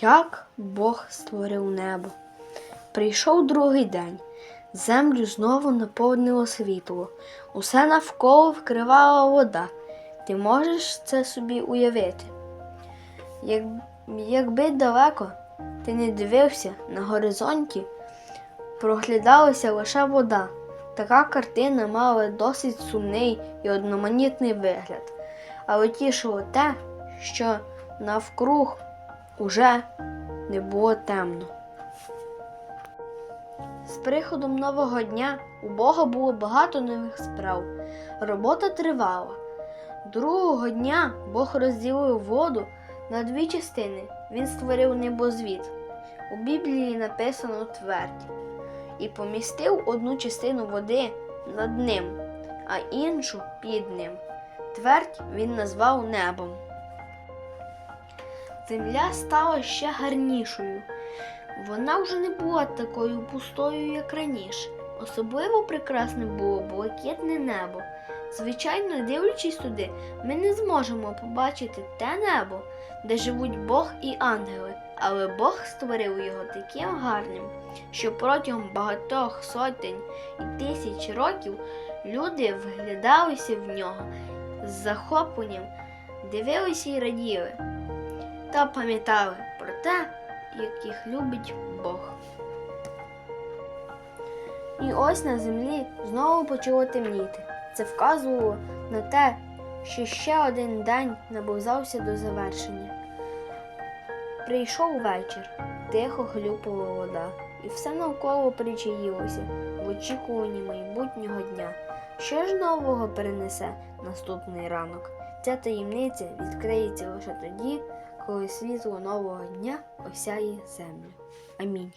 Як Бог створив небо. Прийшов другий день. Землю знову наповнило світло. Усе навколо вкривала вода. Ти можеш це собі уявити? Як, якби далеко ти не дивився на горизонті, проглядалася лише вода. Така картина мала досить сумний і одноманітний вигляд, але тішило те, що навкруг уже не було темно. З приходом нового дня у Бога було багато нових справ. Робота тривала. Другого дня Бог розділив воду на дві частини. Він створив небозвід. У Біблії написано твердь. І помістив одну частину води над ним, а іншу під ним. Твердь він назвав небом. Земля стала ще гарнішою. Вона вже не була такою пустою, як раніше. Особливо прекрасним було блакитне небо. Звичайно, дивлячись туди, ми не зможемо побачити те небо, де живуть Бог і ангели, але Бог створив його таким гарним, що протягом багатьох сотень і тисяч років люди вглядалися в нього з захопленням, дивилися і раділи та пам'ятали про те, як їх любить Бог. І ось на землі знову почало темніти. Це вказувало на те, що ще один день наближався до завершення. Прийшов вечір, тихо хлюпала вода, і все навколо причаїлося в очікуванні майбутнього дня. Що ж нового перенесе наступний ранок? Ця таємниця відкриється лише тоді, коли світло нового дня осяє землю. Амінь.